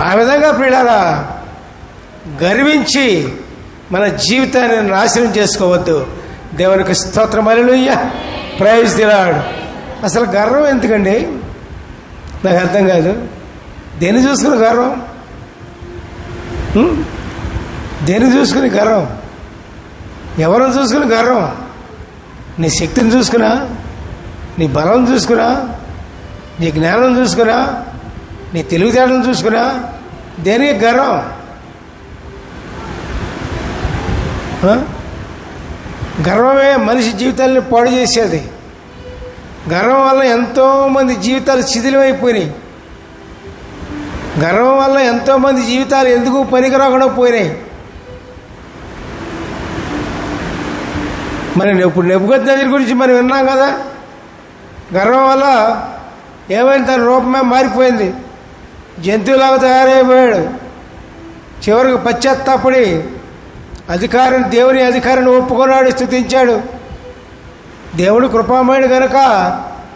ఆ విధంగా ప్రియులారా గర్వించి మన జీవితాన్ని నాశనం చేసుకోవద్దు. దేవునికి స్తోత్రం. అలలుయ్య ప్రైజ్ దిలాడు అసలు గర్వం ఎందుకండి? నాకు అర్థం కాదు. దేన్ని చూసుకుని గర్వం? దేన్ని చూసుకుని గర్వం? ఎవరిని చూసుకుని గర్వం? నీ శక్తిని చూసుకున్నా నీ బలం చూసుకున్నా నీ జ్ఞానం చూసుకున్నా నీ తెలివితేటలను చూసుకున్నా దేనికి గర్వం? గర్వమే మనిషి జీవితాన్ని పాడు చేసేది. గర్వం వల్ల ఎంతోమంది జీవితాలు శిథిలమైపోయినాయి. గర్వం వల్ల ఎంతోమంది జీవితాలు ఎందుకు పనికిరాకుండా పోయినాయి? మరి ఇప్పుడు నెప్పుకొద్ది నజర్ గురించి మనం విన్నాం కదా? గర్వం వల్ల ఏమైంది? తన రూపమే మారిపోయింది. జంతువులాగా తయారైపోయాడు. చివరికి పశ్చాత్తాపడి అధికారం దేవుని అధికారాన్ని ఒప్పుకున్నాడు స్థుతించాడు. దేవుడు కృపామయుడు గనక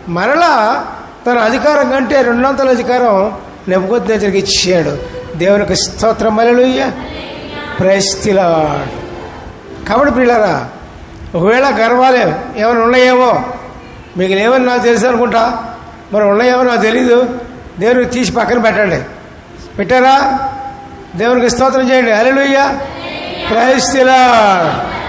మరలా తన అధికారం కంటే రెండొంతల అధికారం నెప్పుకొద్దినజరికి ఇచ్చాడు దేవునికి స్తోత్రం మలలుయ్య ప్రైస్తిలాడ్ కాబట్టి పిల్లరా ఒకవేళ గర్వాలే ఏమైనా ఉన్నాయేమో మీకు లేవని నాకు తెలుసు అనుకుంటా. మరి ఉన్నాయేమో నాకు తెలీదు. దేవునికి తీసి పక్కన పెట్టండి. పెట్టారా? దేవునికి స్తోత్రం చేయండి. అలెలుయ్య ప్రైస్తిలాడ్